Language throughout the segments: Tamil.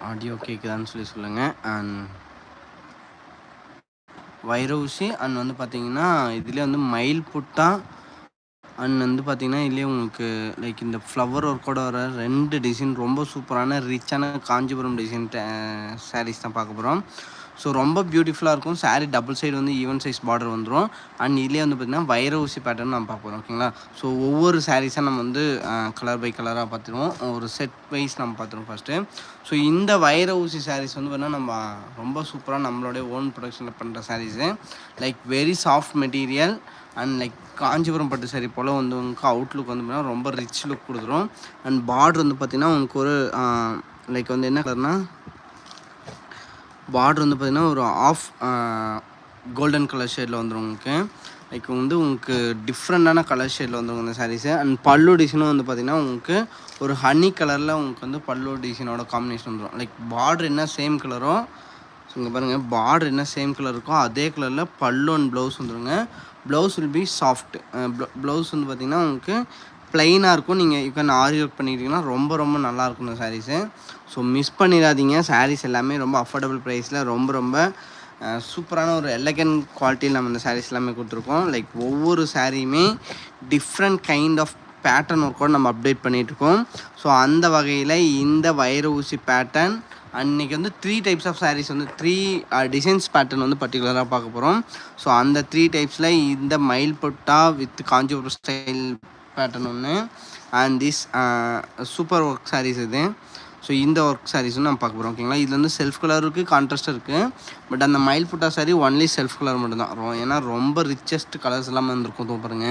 ஆடியோ கேட்குதான்னு சொல்லி சொல்லுங்கள் அண்ட் வைர ஊசி அண்ட் வந்து பார்த்தீங்கன்னா இதுலேயே வந்து மயில் புட்டா அண்ட் வந்து பார்த்தீங்கன்னா இதுலேயே உங்களுக்கு லைக் இந்த ஃப்ளவர் ஒர்க்கோட வர ரெண்டு டிசைன் ரொம்ப சூப்பரான ரிச்சான காஞ்சிபுரம் டிசைன் சாரீஸ் தான் பார்க்க போகிறோம் ஸோ ரொம்ப பியூட்டிஃபுல்லாக இருக்கும். Saree டபுள் சைடு வந்து ஈவன் சைஸ் பார்டர் வந்துடும் அண்ட் இதுலேயே வந்து பார்த்திங்கன்னா வைர ஊசி பேட்டர்ன் நம்ம பார்க்க போகிறோம் ஓகேங்களா? ஸோ ஒவ்வொரு சாரீஸாக நம்ம வந்து கலர் பை கலராக பார்த்துருவோம். ஒரு செட் வைஸ் நம்ம பார்த்துருவோம் ஃபஸ்ட்டு ஸோ இந்த வைர ஊசி சாரீஸ் வந்து பார்த்தீங்கன்னா நம்ம ரொம்ப சூப்பராக நம்மளுடைய ஓன் ப்ரொடக்ஷனில் பண்ணுற saris like very soft material and like Kanchipuram பட்டு சாரி போல் வந்து உங்களுக்கு அவுட்லுக் வந்து பார்த்தீங்கன்னா ரொம்ப ரிச் லுக் கொடுத்துரும். அண்ட் பார்டர் வந்து பார்த்திங்கன்னா உங்களுக்கு ஒரு லைக் வந்து என்ன கலர்னால் பார்டர் வந்து பார்த்திங்கன்னா ஒரு ஆஃப் கோல்டன் கலர் ஷேடில் வந்துடும் உங்களுக்கு லைக் வந்து உங்களுக்கு டிஃப்ரெண்ட்டான கலர் ஷேடில் வந்துடும் இந்த சாரீஸு அண்ட் பல்லு டிசைனும் வந்து பார்த்திங்கன்னா உங்களுக்கு ஒரு ஹனி கலரில் உங்களுக்கு வந்து பல்லு டிசைனோட காம்பினேஷன் வந்துடும் லைக் பார்டர் என்ன சேம் கலரோ ஸோ இங்கே பாருங்கள் பார்டர் என்ன சேம் கலர் இருக்கோ அதே கலரில் பல்லு அண்ட் ப்ளவுஸ் வந்துடுங்க blouse will be soft blouse வந்து பார்த்திங்கன்னா உங்களுக்கு ப்ளைனாக இருக்கும். நீங்கள் இப்போ நான் ஆரி ஒர்க் பண்ணிக்கிட்டிங்கன்னா ரொம்ப ரொம்ப நல்லா இருக்கும் இந்த சாரீஸு ஸோ மிஸ் பண்ணிடாதீங்க. சாரீஸ் எல்லாமே ரொம்ப அஃபோர்டபுள் ப்ரைஸில் ரொம்ப ரொம்ப சூப்பரான ஒரு எலகன் குவாலிட்டியில் நம்ம இந்த சாரீஸ் எல்லாமே கொடுத்துருக்கோம். லைக் ஒவ்வொரு சாரியுமே டிஃப்ரெண்ட் கைண்ட் ஆஃப் பேட்டர்ன் ஒர்க்கோடு நம்ம அப்டேட் பண்ணிகிட்ருக்கோம் ஸோ அந்த வகையில் இந்த வைர ஊசி பேட்டர்ன் அன்றைக்கி வந்து த்ரீ டைப்ஸ் ஆஃப் சாரீஸ் வந்து த்ரீ டிசைன்ஸ் பேட்டர்ன் வந்து பர்டிகுலராக பார்க்க போகிறோம் ஸோ அந்த த்ரீ டைப்ஸில் இந்த மயில் பொட்டா வித் காஞ்சிபுரம் ஸ்டைல் பேட்டர்ன் ஒன்று and this super work saris இது. ஸோ இந்த ஒர்க் சாரீஸும் நம்ம பார்க்க போகிறோம் ஓகேங்களா இதில் வந்து செல்ஃப் கலர் இருக்குது கான்ட்ராஸ்ட் இருக்குது பட் அந்த மயில் புட்டா சாரீ ஒன்லி செல்ஃப் கலர் மட்டும்தான். ரொ- ஏன்னா ரொம்ப ரிச்சஸ்ட் கலர்ஸ் எல்லாம் வந்திருக்கும் தோ பாருங்க.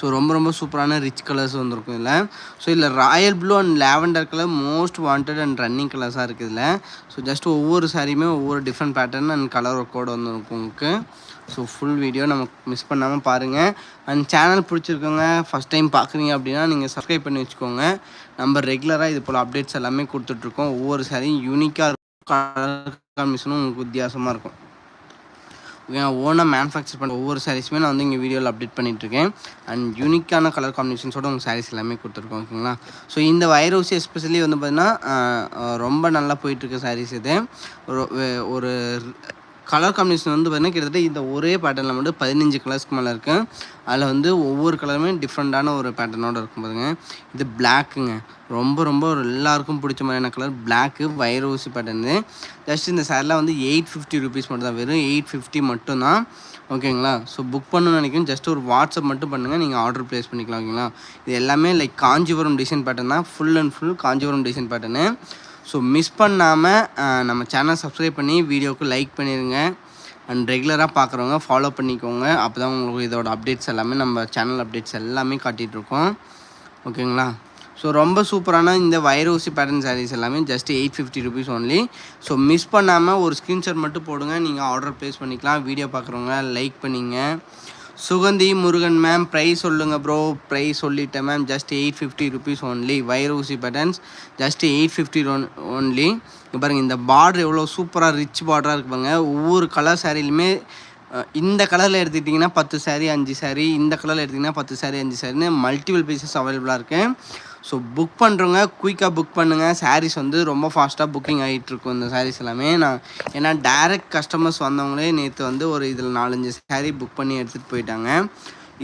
ஸோ ரொம்ப ரொம்ப சூப்பரான ரிச் கலர்ஸ் வந்திருக்கும் இதில். ஸோ இதில் royal blue and lavender colour most wanted and running கலர்ஸாக இருக்குது இதில். ஸோ ஜஸ்ட் ஒவ்வொரு சாரியுமே ஒவ்வொரு டிஃப்ரெண்ட் பேட்டர்ன் அண்ட் கலர் ஒர்க்கோடு வந்துருக்கும் உங்களுக்கு. ஸோ ஃபுல் வீடியோ நம்ம மிஸ் பண்ணாமல் பாருங்கள் அண்ட் சேனல் பிடிச்சிருக்கோங்க ஃபஸ்ட் டைம் பார்க்குறீங்க அப்படின்னா நீங்கள் சப்ஸ்கிரைப் பண்ணி வச்சுக்கோங்க. நம்ம ரெகுலராக இது போல் அப்டேட்ஸ் எல்லாமே கொடுத்துட்ருக்கோம். ஒவ்வொரு சாரியும் யூனிக்காக இருக்கும். கலர் காம்பினேஷனும் உங்களுக்கு வித்தியாசமாக இருக்கும். ஓகே ஓனாக மேனுஃபேக்சர் பண்ண ஒவ்வொரு சாரீஸுமே நான் வந்து இங்கே வீடியோவில் அப்டேட் பண்ணிகிட்ருக்கேன் அண்ட் யூனிக்கான கலர் காம்பினேஷன்ஸோட உங்கள் சாரீஸ் எல்லாமே கொடுத்துருக்கோம் ஓகேங்களா ஸோ இந்த வைரோசி எஸ்பெஷலி வந்து பார்த்தீங்கன்னா ரொம்ப நல்லா போயிட்டுருக்க சாரீஸ் இது. ஒரு ஒரு கலர் காம்பினேஷன் வந்து பார்த்தீங்கன்னா கிட்டத்தட்ட இந்த ஒரே பேட்டர்னில் மட்டும் பதினஞ்சு கலர்ஸ்க்கு மேலே இருக்கு. அதில் வந்து ஒவ்வொரு கலருமே டிஃப்ரெண்ட்டான ஒரு பேட்டர்னோட இருக்கும் பாருங்க. இது பிளாக்குங்க ரொம்ப ரொம்ப ஒரு எல்லாருக்கும் பிடிச்ச மாதிரியான கலர் பிளாக்கு வைரோசி பேட்டர்னு ஜஸ்ட் இந்த சேரில் வந்து எயிட் ஃபிஃப்டி ருபீஸ் மட்டும் தான். வெறும் எயிட் ஃபிஃப்டி மட்டும்தான் ஓகேங்களா ஸோ புக் பண்ணணும்னு நினைக்கணும் ஜஸ்ட் ஒரு வாட்ஸ்அப் மட்டும் பண்ணுங்கள் நீங்கள் ஆர்டர் ப்ளேஸ் பண்ணிக்கலாம் ஓகேங்களா இது எல்லாமே லைக் காஞ்சிபுரம் டிசைன் பேட்டர்ன் தான். Full and full Kanchipuram design pattern so miss பண்ணாமல் நம்ம சேனல் சப்ஸ்கிரைப் பண்ணி வீடியோவுக்கு லைக் பண்ணிடுங்க அண்ட் ரெகுலராக பார்க்குறவங்க ஃபாலோ பண்ணிக்கோங்க. அப்போ தான் உங்களுக்கு இதோட அப்டேட்ஸ் எல்லாமே நம்ம சேனல் அப்டேட்ஸ் எல்லாமே காட்டிகிட்ருக்கோம் ஓகேங்களா? ஸோ ரொம்ப சூப்பரான இந்த வைரோசி பேட்டர்ன் சாரீஸ் எல்லாமே just eight fifty rupees only so miss பண்ணாமல் ஒரு ஸ்க்ரீன்ஷாட் மட்டும் போடுங்க. நீங்கள் ஆர்டர் ப்ளேஸ் பண்ணிக்கலாம். வீடியோ பார்க்குறவங்க லைக் பண்ணிங்க. சுகந்தி முருகன் மேம் ப்ரைஸ் சொல்லுங்கள் ப்ரோ ப்ரைஸ் சொல்லிட்டேன் ma'am just eight fifty rupees only wire ஊசி buttons just eight fifty one only பாருங்கள் இந்த பார்டர் எவ்வளோ சூப்பராக ரிச் பார்டராக இருக்கு பாருங்க. ஒவ்வொரு கலர் சாரிலுமே இந்த கலரில் எடுத்துக்கிட்டிங்கன்னா பத்து saree அஞ்சு saree. இந்த கலரில் எடுத்திங்கன்னா பத்து saree அஞ்சு சாரின்னு மல்டிபிள் பீசஸ் அவைலபிளாக இருக்குது ஸோ புக் பண்ணுறவங்க குயிக்காக புக் பண்ணுங்கள் சாரீஸ் வந்து ரொம்ப ஃபாஸ்ட்டாக புக்கிங் ஆகிட்டுருக்கும் இந்த சாரீஸ் எல்லாமே. நான் ஏன்னா டைரக்ட் கஸ்டமர்ஸ் வந்தவங்களே நேற்று வந்து ஒரு இதில் நாலஞ்சு சாரீ புக் பண்ணி எடுத்துகிட்டு போயிட்டாங்க.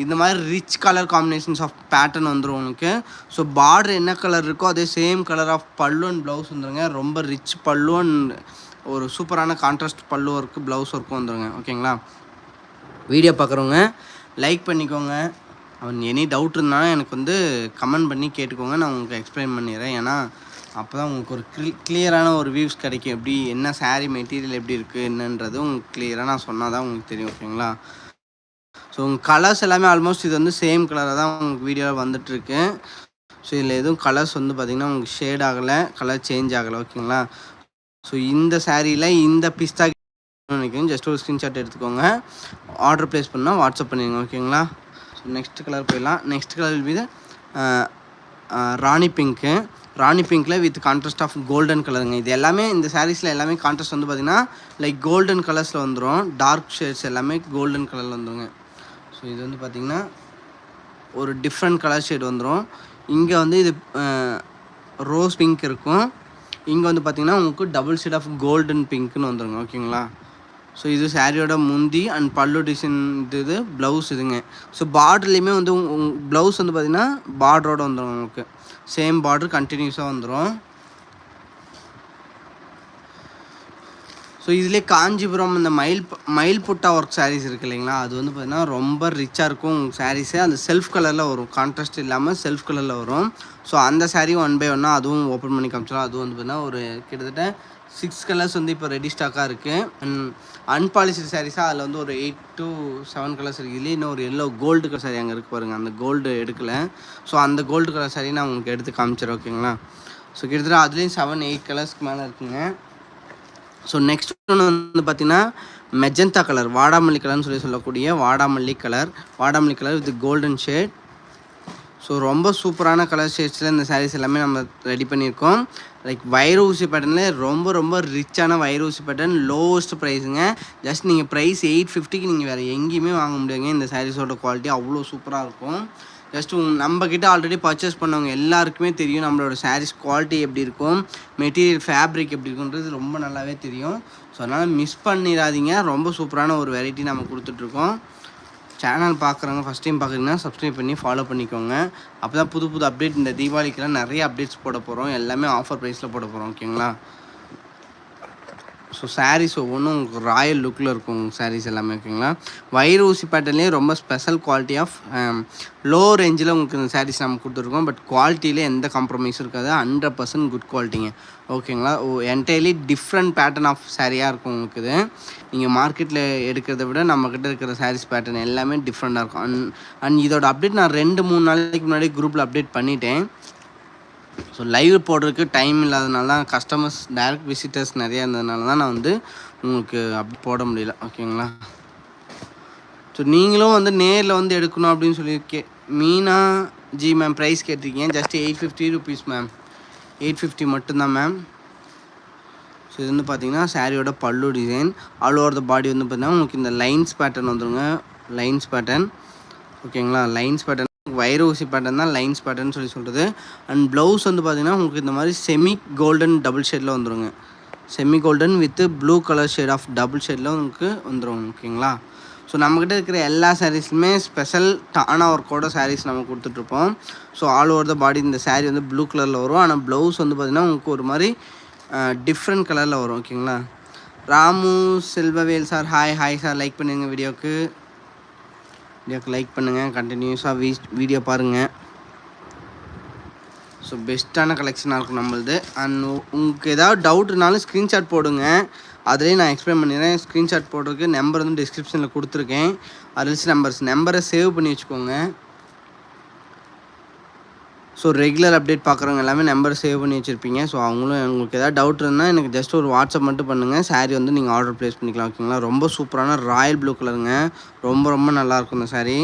இந்த மாதிரி rich colour combinations of pattern வந்துடும் உங்களுக்கு. ஸோ பார்டர் என்ன கலர் இருக்கோ அதே சேம் கலர் ஆஃப் பல்லு அண்ட் ப்ளவுஸ் வந்துடுங்க ரொம்ப ரிச் பல்லு அண்ட் ஒரு சூப்பரான கான்ட்ராஸ்ட் பல்லு ஒர்க்கு ப்ளவுஸ் ஒர்க்கும் வந்துடுங்க ஓகேங்களா வீடியோ பார்க்குறவங்க லைக் பண்ணிக்கோங்க. அவன் எனி டவுட் இருந்தாலும் எனக்கு வந்து கமெண்ட் பண்ணி கேட்டுக்கோங்க. நான் உங்களுக்கு எக்ஸ்பிளைன் பண்ணிடுறேன். ஏன்னா அப்போ தான் உங்களுக்கு ஒரு க்ளி கிளியரான ஒரு வியூஸ் கிடைக்கும். எப்படி என்ன சாரீ மெட்டீரியல் எப்படி இருக்குது என்னன்றது உங்களுக்கு கிளியராக நான் சொன்னால் தான் உங்களுக்கு தெரியும் ஓகேங்களா ஸோ உங்கள் கலர்ஸ் எல்லாமே ஆல்மோஸ்ட் இது வந்து சேம் கலராக தான் உங்களுக்கு வீடியோவில் வந்துட்டுருக்கு. ஸோ இதில் எதுவும் கலர்ஸ் வந்து பார்த்திங்கன்னா உங்களுக்கு ஷேட் ஆகலை கலர் சேஞ்ச் ஆகலை ஓகேங்களா ஸோ இந்த சாரியில் இந்த பிஸ்தா நினைக்கிறேன். ஜஸ்ட் ஒரு ஸ்க்ரீன்ஷாட் எடுத்துக்கோங்க. ஆர்டர் ப்ளேஸ் பண்ணால் வாட்ஸ்அப் பண்ணிடுங்க ஓகேங்களா நெக்ஸ்ட் கலர் போயிடலாம். Next colour with Rani pink Rani பிங்க்கில் வித் கான்ட்ராஸ்ட் ஆஃப் கோல்டன் கலருங்க இது எல்லாமே இந்த சாரீஸில் எல்லாமே கான்ட்ராஸ்ட் வந்து பார்த்திங்கன்னா லைக் கோல்டன் கலர்ஸில் வந்துடும் டார்க் ஷேட்ஸ் எல்லாமே கோல்டன் கலரில் வந்துடுங்க ஸோ இது வந்து பார்த்திங்கன்னா ஒரு டிஃப்ரெண்ட் கலர் ஷேட் வந்துடும் இங்கே வந்து இது uh, ரோஸ் பிங்க் இருக்கும். இங்கே வந்து பார்த்தீங்கன்னா உங்களுக்கு டபுள் ஷேட் ஆஃப் கோல்டன் பிங்க்னு வந்துடுங்க ஓகேங்களா ஸோ இது சாரியோட முந்தி அண்ட் பல்லு டிசைன் இது ப்ளவுஸ் இதுங்க. ஸோ பார்டர்லேயுமே வந்து ப்ளவுஸ் வந்து பார்த்திங்கன்னா பார்டரோட வந்துடும் உங்களுக்கு. சேம் பார்டர் கண்டினியூஸாக வந்துடும் ஸோ இதிலே காஞ்சிபுரம் இந்த மயில் மயில் புட்டா ஒர்க் சாரீஸ் இருக்கு இல்லைங்களா? அது வந்து பார்த்திங்கன்னா ரொம்ப ரிச்சாக இருக்கும் சாரீஸு அந்த செல்ஃப் கலரில் வரும். கான்ட்ராஸ்ட் இல்லாமல் செல்ஃப் கலரில் வரும். ஸோ அந்த சாரீ ஒன் பை ஒன்னாக அதுவும் ஓப்பன் பண்ணி காமிச்சிடும் அதுவும் வந்து பார்த்திங்கன்னா ஒரு கிட்டத்தட்ட சிக்ஸ் கலர்ஸ் வந்து இப்போ ரெடி ஸ்டாக்காக இருக்குது அண்ட் அன்பாலிஷ்டு சாரீஸாக அதில் வந்து ஒரு எயிட் டு செவன் கலர்ஸ் இருக்குது இதுலேயே இன்னும் ஒரு எல்லோ கோல்டு கலர் saree அங்கே இருக்குது பாருங்கள் அந்த கோல்டு எடுக்கல. ஸோ அந்த கோல்டு கலர் சாரீ நான் உங்களுக்கு எடுத்து காமிச்சிடுறேன் ஓகேங்களா ஸோ கிட்டத்தட்ட அதுலேயும் செவன் எயிட் கலர்ஸ்க்கு மேலே இருக்குங்க. ஸோ நெக்ஸ்ட் ஒன்று வந்து பார்த்தீங்கன்னா மெஜந்தா கலர் வாடாமல்லி கலர்னு சொல்லி சொல்லக்கூடிய வாடாமல்லி கலர் வாடாமல்லி colour with golden shade so ரொம்ப சூப்பரான கலர் ஷேட்ஸில் இந்த சாரீஸ் எல்லாமே நம்ம ரெடி பண்ணியிருக்கோம். லைக் வைர ஊசி பேட்டர்னில் ரொம்ப ரொம்ப ரிச்சான வைர ஊசி பேட்டர்ன் லோவஸ்ட் ப்ரைஸுங்க ஜஸ்ட் நீங்கள் ப்ரைஸ் எயிட் ஃபிஃப்டிக்கு நீங்கள் வேறு எங்கேயுமே வாங்க முடியாதுங்க. இந்த சாரீஸோட குவாலிட்டி அவ்வளோ சூப்பராக இருக்கும். ஜஸ்ட் நம்மக்கிட்ட ஆல்ரெடி பர்ச்சேஸ் பண்ணவங்க எல்லாருக்குமே தெரியும் நம்மளோட சாரீஸ் குவாலிட்டி எப்படி இருக்கும் மெட்டீரியல் ஃபேப்ரிக் எப்படி இருக்குன்றது ரொம்ப நல்லாவே தெரியும். ஸோ அதனால் மிஸ் பண்ணிடாதீங்க. ரொம்ப சூப்பரான ஒரு வெரைட்டி நம்ம கொடுத்துட்ருக்கோம். சேனல் பார்க்குறவங்க ஃபஸ்ட் டைம் பார்க்குறீங்கன்னா சப்ஸ்கிரைப் பண்ணி ஃபாலோ பண்ணிக்கோங்க. அப்போ தான் புது புது அப்டேட் இந்த தீபாவளிக்கெல்லாம் நிறைய அப்டேட்ஸ் போட போகிறோம் எல்லாமே ஆஃபர் ப்ரைஸில் போட போகிறோம் ஓகேங்களா ஸோ சாரீஸ் ஒவ்வொன்றும் உங்களுக்கு ராயல் லுக்கில் இருக்கும் சாரீஸ் எல்லாமே ஓகேங்களா வயிறு ஊசி பேட்டர்லேயே ரொம்ப ஸ்பெஷல் குவாலிட்டி ஆஃப் லோ ரேஞ்சில் உங்களுக்கு இந்த சாரீஸ் நம்ம கொடுத்துருக்கோம். பட் குவாலிட்டியில் எந்த காம்ப்ரமைஸும் இருக்காது. ஹண்ட்ரட் பர்சன்ட் குட் குவாலிட்டிங்க ஓகேங்களா oh entirely different pattern of சாரியாக இருக்கும் உங்களுக்கு இது. நீங்கள் மார்க்கெட்டில் எடுக்கிறத விட நம்மக்கிட்ட இருக்கிற சாரீஸ் பேட்டர்ன் எல்லாமே டிஃப்ரெண்ட்டாக இருக்கும். அண்ட் அண்ட் இதோட அப்டேட் நான் ரெண்டு மூணு நாளைக்கு முன்னாடி குரூப்பில் அப்டேட் பண்ணிட்டேன். ஸோ லைவ் போடுறதுக்கு டைம் இல்லாதனால தான் கஸ்டமர்ஸ் டைரக்ட் விசிட்டர்ஸ் நிறையா இருந்ததுனால தான் நான் வந்து உங்களுக்கு அப் போட முடியல. ஓகேங்களா ஸோ நீங்களும் வந்து நேரில் வந்து எடுக்கணும் அப்படின்னு சொல்லி K Meena ji ma'am price கேட்டிருக்கீங்க. Just eight fifty rupees ma'am eight fifty மட்டும்தான் மேம் ஸோ இது வந்து பார்த்தீங்கன்னா சாரியோட பல்லு design all over the body வந்து பார்த்தீங்கன்னா உங்களுக்கு இந்த லைன்ஸ் பேட்டர்ன் வந்துருங்க. லைன்ஸ் பேட்டர்ன் ஓகேங்களா லைன்ஸ் பேட்டர்ன் வைர ஊசி பேட்டர்ன் தான் லைன்ஸ் பேட்டர்ன் சொல்லி சொல்கிறது அண்ட் ப்ளவுஸ் வந்து பார்த்தீங்கன்னா உங்களுக்கு இந்த மாதிரி செமி கோல்டன் டபுள் ஷேடில் வந்துருங்க. Semi golden with blue colour shade of double ஷேடில் உங்களுக்கு வந்துடும் ஓகேங்களா ஸோ நம்மக்கிட்ட இருக்கிற எல்லா சாரீஸுமே ஸ்பெஷல் டானா ஒர்க்கோட சாரீஸ் நம்ம கொடுத்துட்ருப்போம் so all over the body இந்த சாரீ வந்து ப்ளூ கலரில் வரும். ஆனால் ப்ளவுஸ் வந்து பார்த்திங்கன்னா உங்களுக்கு ஒரு மாதிரி டிஃப்ரெண்ட் கலரில் வரும் ஓகேங்களா Ramu Selvavel sir hi hi sir like பண்ணுங்க வீடியோக்கு. வீடியோக்கு லைக் பண்ணுங்கள் கண்டினியூஸாக வீ வீடியோ பாருங்கள் ஸோ பெஸ்ட்டான கலெக்ஷனாக இருக்கும் நம்மளது. அண்ட் உங்களுக்கு ஏதாவது டவுட்னாலும் ஸ்க்ரீன்ஷாட் போடுங்க. அதுலேயே நான் எக்ஸ்பிளைன் பண்ணிடுறேன். ஸ்க்ரீன்ஷாட் போடுறதுக்கு நம்பர் வந்து டிஸ்கிரிப்ஷனில் கொடுத்துருக்கேன். அரிசி நம்பர்ஸ் நம்பரை சேவ் பண்ணி வச்சுக்கோங்க. ஸோ ரெகுலர் அப்டேட் பார்க்குறவங்க எல்லாமே நம்பர் சேவ் பண்ணி வச்சுருப்பீங்க. ஸோ அவங்களும் உங்களுக்கு ஏதாவது டவுட் இருந்தால் எனக்கு ஜஸ்ட் ஒரு வாட்ஸ்அப் மட்டும் பண்ணுங்கள் saree வந்து நீங்கள் ஆர்டர் ப்ளேஸ் பண்ணிக்கலாம் ஓகேங்களா ரொம்ப சூப்பரான ராயல் ப்ளூ கலருங்க ரொம்ப ரொம்ப நல்லாயிருக்கும் இந்த சாரீ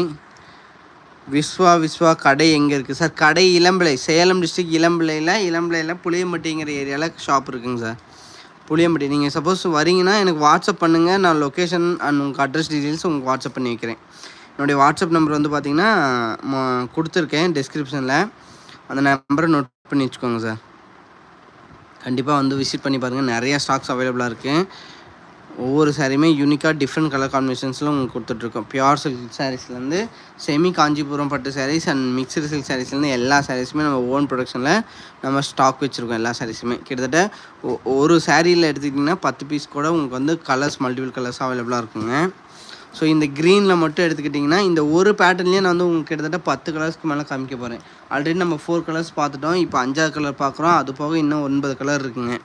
விஸ்வா விஸ்வா கடை எங்கே இருக்குது சார் கடை இளம்பிள்ளை சேலம் டிஸ்ட்ரிக்ட் இளம்பிள்ளையில் இளம்பிள்ளையில் புளியம்பட்டிங்கிற ஏரியாவில் ஷாப் இருக்குங்க சார் புளியம்பட்டி. நீங்கள் சப்போஸ் வரீங்கன்னா எனக்கு வாட்ஸ்அப் பண்ணுங்கள் நான் லொக்கேஷன் அண்ட் உங்கள் அட்ரஸ் டீட்டெயில்ஸ் உங்களுக்கு வாட்ஸ்அப் பண்ணி வைக்கிறேன். என்னுடைய வாட்ஸ்அப் நம்பர் வந்து பார்த்திங்கன்னா கொடுத்துருக்கேன் டிஸ்கிரிப்ஷனில் அந்த நம்பரை நோட் பண்ணி வச்சுக்கோங்க சார் கண்டிப்பாக வந்து விசிட் பண்ணி பாருங்கள் நிறையா ஸ்டாக்ஸ் அவைலபிளாக இருக்குது ஒவ்வொரு சாரியுமே யூனிக்காக டிஃப்ரெண்ட் கலர் காம்பினேஷன்ஸில் உங்களுக்கு கொடுத்துட்ருக்கோம். பியூர் சில்க் சாரீஸ்லேருந்து செமி காஞ்சிபுரம் பட்டு சாரீஸ் அண்ட் மிக்சடு சில்க் சாரீஸ்லேருந்து எல்லா சாரீஸுமே நம்ம ஓன் ப்ரொடக்ஷனில் நம்ம ஸ்டாக் வச்சுருக்கோம் எல்லா சாரீஸுமே கிட்டத்தட்ட ஒ- ஒரு சாரியில் எடுத்துக்கிட்டிங்கன்னா பத்து பீஸ் கூட உங்களுக்கு வந்து கலர்ஸ் மல்டிபிள் கலர்ஸ் அவைலபிளாக இருக்குங்க. ஸோ இந்த க்ரீனில் மட்டும் எடுத்துக்கிட்டிங்கன்னா இந்த ஒரு பேட்டர்ன்லேயே நான் வந்து உங்களுக்கு கிட்டத்தட்ட பத்து கலர்ஸ்க்கு மேலே காமிக்க போகிறேன் ஆல்ரெடி நம்ம ஃபோர் கலர்ஸ் பார்த்துட்டோம். இப்போ அஞ்சாவது கலர் பார்க்குறோம். அது போக இன்னும் ஒன்பது கலர் இருக்குங்க.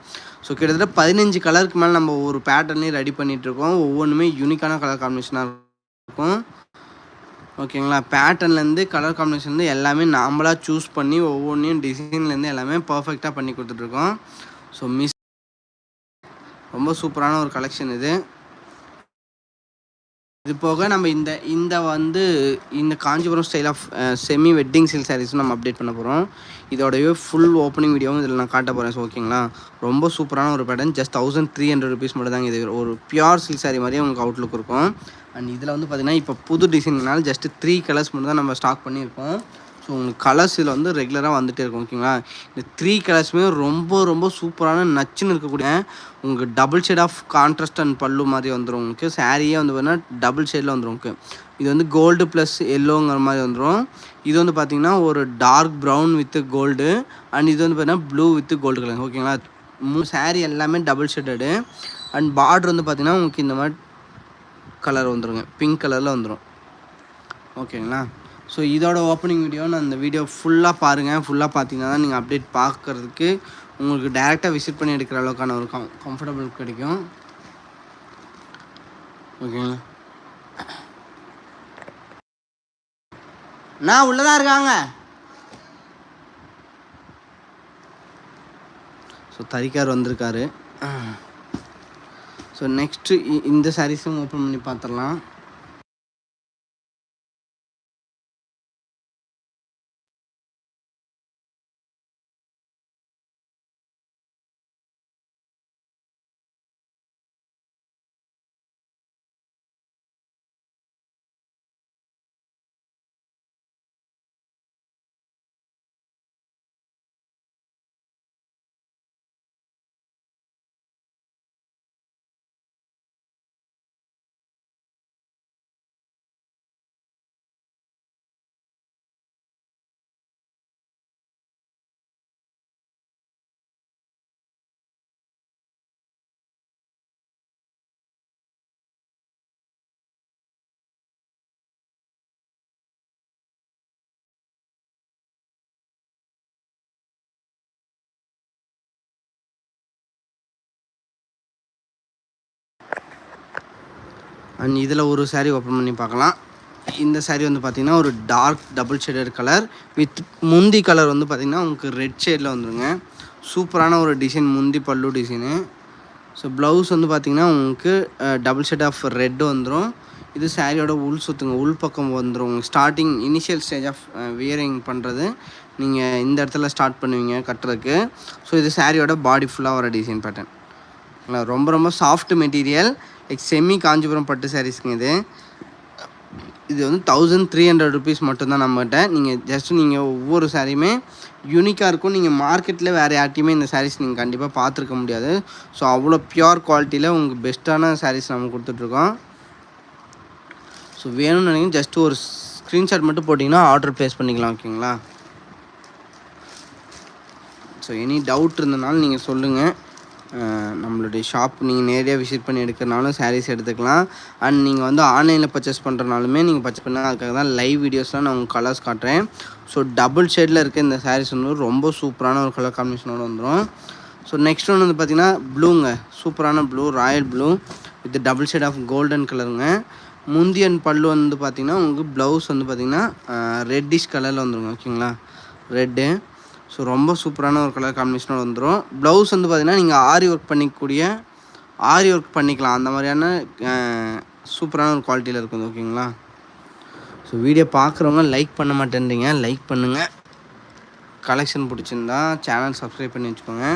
ஸோ கிட்டத்தட்ட பதினஞ்சு கலருக்கு மேலே நம்ம ஒரு பேட்டர்ன்லேயும் ரெடி பண்ணிகிட்ருக்கோம் ஒவ்வொன்றுமே யூனிக்கான கலர் காம்பினேஷனாக இருக்கும். ஓகேங்களா? பேட்டர்ன்லேருந்து கலர் காம்பினேஷன்லேருந்து எல்லாமே நாம்பளாக சூஸ் பண்ணி ஒவ்வொன்றையும் டிசைன்லேருந்து எல்லாமே பர்ஃபெக்டாக பண்ணி கொடுத்துட்ருக்கோம் ஸோ மிஸ் ரொம்ப சூப்பரான ஒரு கலெக்ஷன் இது. இது போக நம்ம இந்த இந்த வந்து இந்த Kanchipuram style of semi wedding silk சாரீஸும் நம்ம அப்டேட் பண்ண போகிறோம் இதோடைய ஃபுல் ஓப்பனிங் வீடியோவும் இதில் நான் காட்ட போகிறேன் ஸோ ஓகேங்களா ரொம்ப சூப்பரான ஒரு pattern just thousand three hundred rupees மட்டும் தாங்க இது ஒரு பியூர் சில் சாரீ மாதிரியே உங்களுக்கு அவுட்லுக் இருக்கும். அண்ட் இதில் வந்து பார்த்திங்கன்னா இப்போ புது டிசைன்னால ஜஸ்ட் த்ரீ கலர்ஸ் மட்டும் தான் நம்ம ஸ்டாக் பண்ணியிருக்கோம். ஸோ உங்களுக்கு கலர்ஸ் இதில் வந்து ரெகுலராக வந்துகிட்டே இருக்கும் ஓகேங்களா இந்த த்ரீ கலர்ஸுமே ரொம்ப ரொம்ப சூப்பரான நச்சுன்னு இருக்கக்கூடிய உங்களுக்கு double shade of contrast and pallu மாதிரி வந்துடும் உங்களுக்கு சாரியே வந்து பார்த்தீங்கன்னா டபுள் ஷேடில் வந்துடும் உங்களுக்கு இது வந்து கோல்டு ப்ளஸ் எல்லோங்கிற மாதிரி வந்துடும் இது வந்து பார்த்திங்கன்னா ஒரு dark brown with gold and இது வந்து பார்த்தீங்கன்னா ப்ளூ வித் கோல்டு கலர் ஓகேங்களா மூணு சாரீ எல்லாமே டபுள் ஷேட்டடு அண்ட் பார்டர் வந்து பார்த்திங்கன்னா உங்களுக்கு இந்த மாதிரி கலர் வந்துருங்க பிங்க் கலரில் வந்துடும் ஓகேங்களா ஸோ இதோட ஓப்பனிங் வீடியோ நான் அந்த வீடியோ ஃபுல்லாக பாருங்கள் ஃபுல்லாக பார்த்தீங்கன்னா தான் நீங்கள் அப்டேட் பார்க்குறதுக்கு உங்களுக்கு டேரெக்டாக விசிட் பண்ணி எடுக்கிற அளவுக்கான ஒரு கம் கம்ஃபர்டபுள் கிடைக்கும். ஓகேங்களா நான் உள்ளதாக இருக்காங்க? ஸோ தறிக்கார் வந்திருக்காரு. ஸோ நெக்ஸ்ட்டு இந்த சாரீஸும் ஓப்பன் பண்ணி பார்த்துடலாம் அண்ட் இதில் ஒரு சாரீ ஓப்பன் பண்ணி பார்க்கலாம். இந்த சாரீ வந்து பார்த்திங்கன்னா ஒரு dark double shaded colour with முந்தி கலர் வந்து பார்த்திங்கன்னா உங்களுக்கு ரெட் ஷேடில் வந்துருங்க. சூப்பரான ஒரு டிசைன் முந்தி பல்லு டிசைனு ஸோ ப்ளவுஸ் வந்து பார்த்திங்கன்னா உங்களுக்கு டபுள் ஷேட் ஆஃப் ரெட் வந்துடும் இது சாரியோட உள் சுற்றுங்க உள் பக்கம் வந்துடும் starting initial stage of wearing பண்ணுறது நீங்கள் இந்த இடத்துல ஸ்டார்ட் பண்ணுவீங்க கட்டுறதுக்கு. ஸோ இது சாரியோட பாடி ஃபுல்லாக வர டிசைன் பேட்டர்ன் இல்லை ரொம்ப ரொம்ப சாஃப்ட் மெட்டீரியல் செமி காஞ்சிபுரம் பட்டு சாரீஸ்ங்க இது. இது வந்து தௌசண்ட் த்ரீ ஹண்ட்ரட் ருபீஸ் மட்டும்தான் நம்மகிட்ட. நீங்கள் ஜஸ்ட் நீங்கள் ஒவ்வொரு சாரியுமே யூனிக்காக இருக்கும். நீங்கள் மார்க்கெட்டில் வேறு யார்ட்டையுமே இந்த சாரீஸ் நீங்கள் கண்டிப்பாக பார்த்துருக்க முடியாது. ஸோ அவ்வளோ பியூர் குவாலிட்டியில் உங்களுக்கு பெஸ்ட்டான சாரீஸ் நம்ம கொடுத்துட்ருக்கோம். ஸோ வேணும்னு நினைக்கிறேன் ஜஸ்ட் ஒரு ஸ்க்ரீன்ஷாட் மட்டும் போட்டிங்கன்னா ஆர்டர் ப்ளேஸ் பண்ணிக்கலாம் ஓகேங்களா ஸோ எனி டவுட் இருந்தனாலும் நீங்கள் சொல்லுங்கள் நம்மளுடைய ஷாப் நீங்கள் நேரடியாக விசிட் பண்ணி எடுக்கிறனாலும் சாரீஸ் எடுத்துக்கலாம். அண்ட் நீங்கள் வந்து ஆன்லைனில் பர்ச்சேஸ் பண்ணுறனாலுமே நீங்கள் பர்ச்சேஸ் பண்ணால் அதுக்காக தான் லைவ் வீடியோஸ்லாம் நான் உங்கள் கலர்ஸ் காட்டுறேன். ஸோ டபுள் ஷேடில் இருக்க இந்த சாரீஸ் வந்து ரொம்ப சூப்பரான ஒரு கலர் காம்பினேஷனோடு வந்துடும் ஸோ நெக்ஸ்ட் ஒன்று வந்து பார்த்திங்கன்னா ப்ளூங்க சூப்பரான blue royal blue with double shade of golden கலருங்க முந்தியன் பல்லு வந்து பார்த்திங்கன்னா உங்களுக்கு ப்ளவுஸ் வந்து பார்த்திங்கன்னா ரெட்டிஷ் கலரில் வந்துருங்க ஓகேங்களா ரெட்டு ஸோ ரொம்ப சூப்பரான ஒரு கலர் காம்பினேஷனோட வந்துடும் ப்ளவுஸ் வந்து பார்த்திங்கன்னா நீங்கள் ஆரி ஒர்க் பண்ணிக்கக்கூடிய ஆரி ஒர்க் பண்ணிக்கலாம். அந்த மாதிரியான சூப்பரான ஒரு குவாலிட்டியில் இருக்கும் ஓகேங்களா ஸோ வீடியோ பார்க்குறவங்க லைக் பண்ண மாட்டேன்றீங்க. லைக் பண்ணுங்கள் கலெக்ஷன் பிடிச்சிருந்தா சேனல் சப்ஸ்கிரைப் பண்ணி வச்சுக்கோங்க.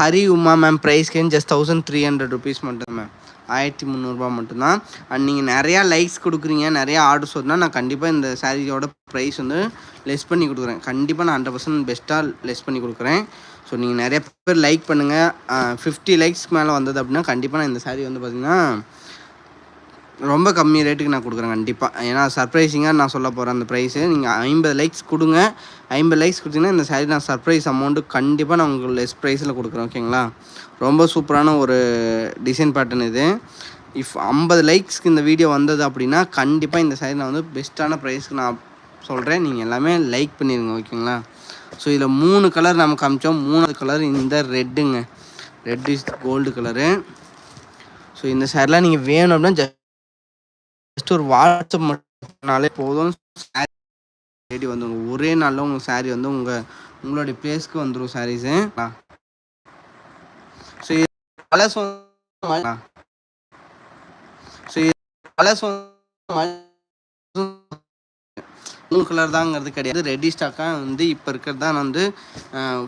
ஹரி உமா மேம் ப்ரைஸ்க்கு just thousand three hundred rupees மட்டும் மேம் ஆயிரத்தி முந்நூறுரூபா மட்டும்தான். அண்ட் நீங்கள் நிறையா லைக்ஸ் கொடுக்குறீங்க நிறையா ஆர்டர்ஸ் வருதுன்னா நான் கண்டிப்பாக இந்த சாரியோட ப்ரைஸ் வந்து லெஸ் பண்ணி கொடுக்குறேன். கண்டிப்பாக நான் ஹண்ட்ரட் பர்சன்ட் பெஸ்ட்டாக லெஸ் பண்ணி கொடுக்குறேன். ஸோ நீங்கள் நிறைய பேர் லைக் பண்ணுங்கள் ஃபிஃப்டி லைக்ஸ்க்கு மேலே வந்தது அப்படின்னா கண்டிப்பாக நான் இந்த சாரீ வந்து பார்த்திங்கன்னா ரொம்ப கம்மி ரேட்டுக்கு நான் கொடுக்குறேன் கண்டிப்பாக ஏன்னா சர்ப்ரைசிங்காக நான் சொல்ல போகிறேன் அந்த ப்ரைஸு நீங்கள் ஐம்பது லைக்ஸ் கொடுங்க. ஐம்பது லைக்ஸ் கொடுத்தீங்கன்னா இந்த சாரீ நான் சர்ப்ரைஸ் அமௌண்ட்டு கண்டிப்பாக நான் உங்களுக்கு லெஸ் ப்ரைஸில் கொடுக்குறேன் ஓகேங்களா ரொம்ப சூப்பரான ஒரு டிசைன் பேட்டர்ன் இது. இஃப் ஐம்பது லைக்ஸ்க்கு இந்த வீடியோ வந்தது அப்படின்னா கண்டிப்பாக இந்த சாரீ நான் வந்து பெஸ்ட்டான ப்ரைஸ்க்கு நான் சொல்கிறேன் நீங்கள் எல்லாமே லைக் பண்ணிடுங்க ஓகேங்களா ஸோ இதில் மூணு கலர் நம்ம காமிச்சோம். மூணாவது கலர் இந்த ரெட்டுங்க red is gold colour so இந்த சாரிலாம் நீங்கள் வேணும் அப்படின்னா ஜஸ்ட் ஒரு வாட்ஸ்அப் மட்டும்னாலே போதும். தேடி வந்துடும் ஒரே நாளில் உங்கள் சாரீ வந்து உங்கள் உங்களுடைய பிளேஸ்க்கு வந்துடும் saris so colours so colours blue colour தாங்கிறது கிடையாது. ரெடி ஸ்டாக்காக வந்து இப்போ இருக்கிறது தான் நான் வந்து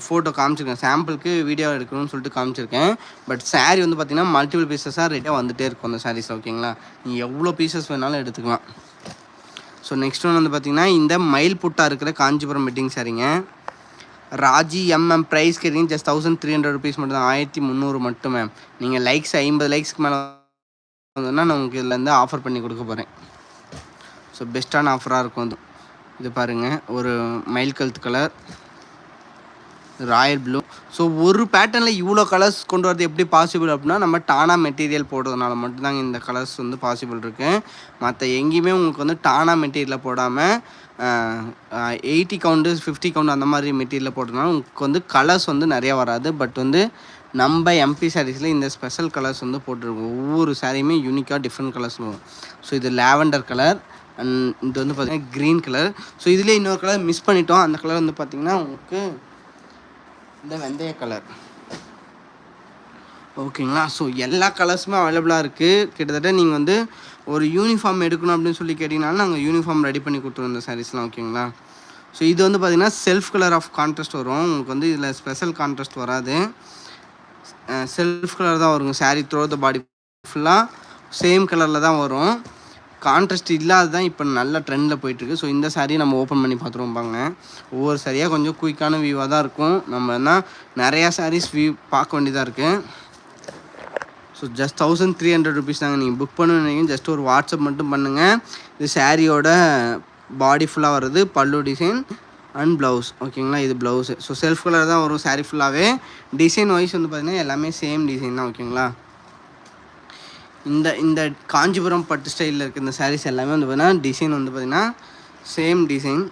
ஃபோட்டோ காமிச்சிருக்கேன். சாம்பிளுக்கு வீடியோ எடுக்கணும்னு சொல்லிட்டு காமிச்சிருக்கேன். பட் சாரீ வந்து பார்த்திங்கன்னா மல்டிபிள் பீசஸாக ரெடியாக வந்துகிட்டே இருக்கும் அந்த சாரீஸ் ஓகேங்களா நீங்கள் எவ்வளோ பீசஸ் வேணாலும் எடுத்துக்கலாம். ஸோ நெக்ஸ்ட் ஒன் வந்து பார்த்தீங்கன்னா இந்த மயில் புட்டா இருக்கிற காஞ்சிபுரம் வெட்டிங் சாரிங்க ராஜி எம்எம் ப்ரைஸ் கேட்டீங்க just thousand three hundred rupees மட்டும் தான். ஆயிரத்தி முந்நூறு மட்டும். மேம் நீங்கள் லைக்ஸ் ஐம்பது லைக்ஸ்க்கு மேலே வந்ததுன்னா நான் உங்களுக்கு இதுலேருந்து ஆஃபர் பண்ணி கொடுக்க போகிறேன் ஸோ பெஸ்ட்டான ஆஃபராக இருக்கும் அது. இது பாருங்கள் ஒரு மயில் கழுத்து கலர் ராயல் ப்ளூ ஸோ ஒரு பேட்டர்னில் இவ்வளோ கலர்ஸ் கொண்டு வரது எப்படி பாசிபிள் அப்படின்னா நம்ம டானா மெட்டீரியல் போடுறதுனால மட்டும்தாங்க இந்த கலர்ஸ் வந்து பாசிபிள் இருக்குது மற்ற எங்கேயுமே உங்களுக்கு வந்து டானா மெட்டீரியலில் போடாமல் எயிட்டி கவுண்டு ஃபிஃப்டி கவுண்டு அந்த மாதிரி மெட்டீரியலில் போடுறதுனால உங்களுக்கு வந்து கலர்ஸ் வந்து நிறையா வராது. பட் வந்து நம்ம எம்பி சாரீஸில் இந்த ஸ்பெஷல் கலர்ஸ் வந்து போட்டிருக்கோம். ஒவ்வொரு சாரியுமே யூனிக்காக டிஃப்ரெண்ட் கலர்ஸ் வரும். ஸோ இது லாவெண்டர் கலர் இது வந்து பார்த்திங்கன்னா க்ரீன் கலர் ஸோ இதுலேயே இன்னொரு கலர் மிஸ் பண்ணிட்டோம். அந்த கலர் வந்து பார்த்திங்கன்னா உங்களுக்கு இந்த வெந்தய கலர் ஓகேங்களா ஸோ எல்லா கலர்ஸுமே அவைலபிளாக இருக்குது கிட்டத்தட்ட நீங்கள் வந்து ஒரு யூனிஃபார்ம் எடுக்கணும் அப்படின்னு சொல்லி கேட்டிங்கனாலும் நாங்கள் யூனிஃபார்ம் ரெடி பண்ணி கொடுத்துருவோம் இந்த சாரீஸ்லாம் ஓகேங்களா ஸோ இது வந்து பார்த்திங்கன்னா செல்ஃப் கலர் ஆஃப் கான்ட்ராஸ்ட் வரும். உங்களுக்கு வந்து இதில் ஸ்பெஷல் கான்ட்ராஸ்ட் வராது. செல்ஃப் கலர் தான் வருங்க. சாரீ த்ரோ த பாடி ஃபுல்லாக சேம் கலரில் தான் வரும். கான்ட்ராஸ்ட் இல்லாத தான் இப்போ நல்ல ட்ரெண்டில் போயிட்டுருக்கு. ஸோ இந்த சாரியை நம்ம ஓப்பன் பண்ணி பார்த்துருவோம் பாங்க ஒவ்வொரு சாரியாக கொஞ்சம் குயிக்கான வியூவாக தான் இருக்கும். நம்ம என்ன நிறையா சாரீஸ் வியூ பார்க்க வேண்டியதாக இருக்குது so just thousand three hundred rupees தாங்க நீங்கள் புக் பண்ணணும் ஜஸ்ட் ஒரு வாட்ஸ்அப் மட்டும் பண்ணுங்கள் இது சாரியோட பாடி ஃபுல்லாக வருது பல்லு டிசைன் அண்ட் ப்ளவுஸ் ஓகேங்களா இது ப்ளவுஸு ஸோ செல்ஃப் கலர் தான் வரும் சாரீ ஃபுல்லாகவே டிசைன் வைஸ் வந்து பார்த்திங்கன்னா எல்லாமே சேம் டிசைன் தான். ஓகேங்களா இந்த இந்த காஞ்சிபுரம் பட்டு ஸ்டைலில் இருக்க இந்த சாரீஸ் எல்லாமே வந்து பார்த்திங்கன்னா டிசைன் வந்து பார்த்திங்கன்னா same design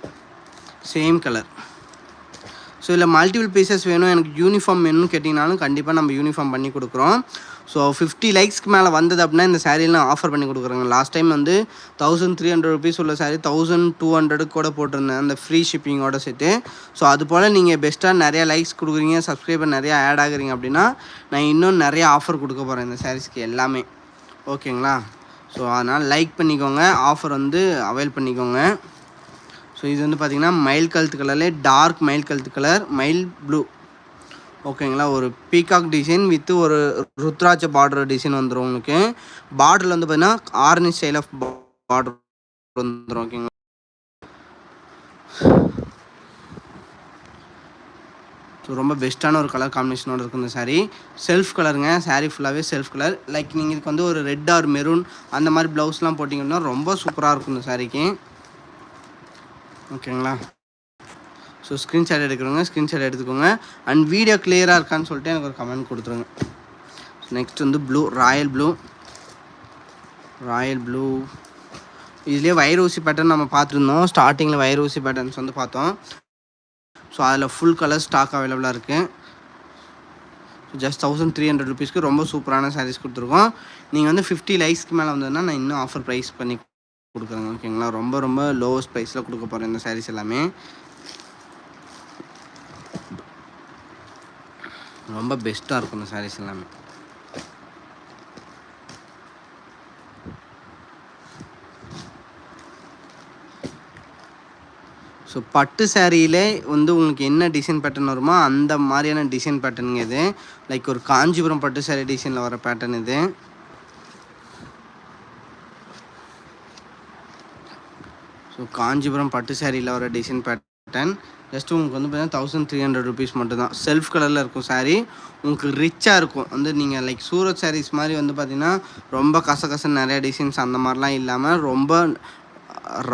same colour so இதில் மல்டிபிள் பீசஸ் வேணும். எனக்கு யூனிஃபார்ம் வேணும்னு கேட்டிங்கனாலும் கண்டிப்பாக நம்ம யூனிஃபார்ம் பண்ணி கொடுக்குறோம். ஸோ ஃபிஃப்டி லைக்ஸ்க்கு மேலே வந்தது அப்படின்னா இந்த சாரீலாம் ஆஃபர் பண்ணி கொடுக்குறாங்க. லாஸ்ட் டைம் வந்து தௌசண்ட் த்ரீ ஹண்ட்ரட் ருபீஸ் உள்ள சாரீ தௌசண்ட் டூ ஹண்ட்ரடுக்கு கூட போட்டிருந்தேன் அந்த ஃப்ரீ ஷிப்பிங்கோட சேர்த்து. ஸோ அது போல் நீங்கள் பெஸ்ட்டாக நிறையா லைக்ஸ் கொடுக்குறீங்க சப்ஸ்கிரைபர் நிறையா ஆட் ஆகுறீங்க அப்படின்னா நான் இன்னும் நிறையா ஆஃபர் கொடுக்க போகிறேன் இந்த சாரீஸ்க்கு எல்லாமே. ஓகேங்களா? ஸோ அதனால் லைக் பண்ணிக்கோங்க. ஆஃபர் வந்து அவைல் பண்ணிக்கோங்க. ஸோ இது வந்து பார்த்திங்கன்னா மயில் கழுத்து கலர்லே டார்க் மயில் கழுத்து கலர் மயில் ப்ளூ ஓகேங்களா? ஒரு பீகாக் டிசைன் வித்து ஒரு ருத்ராட்ச பார்டர் டிசைன் வந்துடும் உங்களுக்கு. பார்டரில் வந்து பார்த்திங்கன்னா ஆர்னி ஸ்டைல் ஆஃப் பார்டர் வந்துடும் ஓகேங்களா? ஸோ ரொம்ப பெஸ்ட்டான ஒரு கலர் காம்பினேஷனோட இருக்கும் இந்த சாரீ செல்ஃப் கலருங்க சாரீ ஃபுல்லாகவே செல்ஃப் கலர் லைக் நீங்கள் இதுக்கு வந்து ஒரு ரெட் ஆர் மெரூன் அந்த மாதிரி ப்ளவுஸ்லாம் போட்டிங்கன்னா ரொம்ப சூப்பராக இருக்கும் இந்த சாரீக்கு ஓகேங்களா ஸோ ஸ்க்ரீன்ஷாட் எடுக்கிறவங்க ஸ்க்ரீன்ஷாட் எடுத்துக்கோங்க. அண்ட் வீடியோ கிளியராக இருக்கான்னு சொல்லிட்டு எனக்கு ஒரு கமெண்ட் கொடுத்துருங்க. நெக்ஸ்ட் வந்து blue royal blue royal blue இதுலேயே வயிறு ஊசி பேட்டர்ன் நம்ம பார்த்துருந்தோம். ஸ்டார்டிங்கில் வயிறு ஊசி பேட்டர்ன்ஸ் வந்து பார்த்தோம். ஸோ அதில் ஃபுல் கலர் ஸ்டாக் அவைலபிளாக இருக்குது ஜஸ்ட் தௌசண்ட் த்ரீ ஹண்ட்ரட் ருபீஸ்க்கு ரொம்ப சூப்பரான சாரீஸ் கொடுத்துருக்கோம். நீங்கள் வந்து ஃபிஃப்டி லைக்ஸ்க்கு மேலே வந்ததுன்னா நான் இன்னும் ஆஃபர் ப்ரைஸ் பண்ணி கொடுக்குறேங்க ஓகேங்களா ரொம்ப ரொம்ப லோவஸ்ட் ப்ரைஸில் கொடுக்க போகிறேன் இந்த சாரீஸ் எல்லாமே. ரொம்ப பெஸ்ட்டாக இருக்கும் இந்த சாரீஸ் எல்லாமே. ஸோ பட்டு சேரீயிலே வந்து உங்களுக்கு என்ன டிசைன் பேட்டர்ன் வருமோ அந்த மாதிரியான டிசைன் பேட்டர்னுங்க இது. லைக் ஒரு காஞ்சிபுரம் பட்டு சேரீ டிசைனில் வர பேட்டர்ன் இது. ஸோ காஞ்சிபுரம் பட்டு சேரீயில் வர டிசைன் பேட்டர்ன் ஜஸ்ட் உங்களுக்கு வந்து பார்த்தீங்கன்னா தௌசண்ட் த்ரீ ஹண்ட்ரட் ருபீஸ் மட்டும்தான். செல்ஃப் கலரில் இருக்கும் சாரீ உங்களுக்கு ரிச்சாக இருக்கும். வந்து நீங்கள் லைக் சூரத் சாரீஸ் மாதிரி வந்து பார்த்தீங்கன்னா ரொம்ப கசகச நிறைய டிசைன்ஸ் அந்த மாதிரிலாம் இல்லாமல் ரொம்ப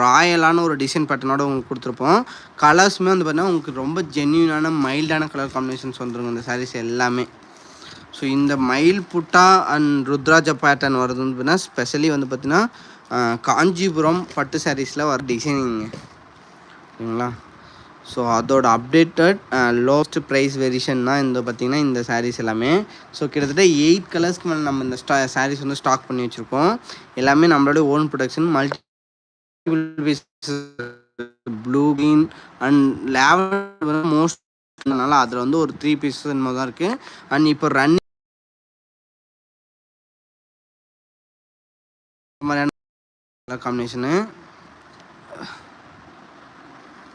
ராயலான ஒரு டிசைன் பேட்டர்னோட உங்களுக்கு கொடுத்துருப்போம். கலர்ஸுமே வந்து பார்த்தீங்கன்னா உங்களுக்கு ரொம்ப ஜென்யூனான மைல்டான கலர் காம்பினேஷன்ஸ் வந்துருங்க இந்த சாரீஸ் எல்லாமே. ஸோ இந்த மயில் புட்டா அண்ட் ருத்ராஜ பேட்டர்ன் வர்றது வந்து பார்த்தீங்கன்னா ஸ்பெஷலி வந்து பார்த்தீங்கன்னா காஞ்சிபுரம் பட்டு சாரீஸில் வர டிசைனிங்க ஓகேங்களா ஸோ அதோட அப்டேட்டட் லோஸ்ட் ப்ரைஸ் வெரிஷன் தான் இந்த பார்த்திங்கன்னா இந்த சாரீஸ் எல்லாமே. ஸோ கிட்டத்தட்ட எயிட் கலர்ஸ்க்கு மேலே நம்ம இந்த ஸ்டா சாரீஸ் வந்து ஸ்டாக் பண்ணி வச்சுருக்கோம். எல்லாமே நம்மளோட own production multi blue green and lavender most அதனால அதில் வந்து ஒரு த்ரீ பீசஸ் என்னமோ தான் இருக்குது அண்ட் இப்போ ரன் மாதிரியான காம்பினேஷனு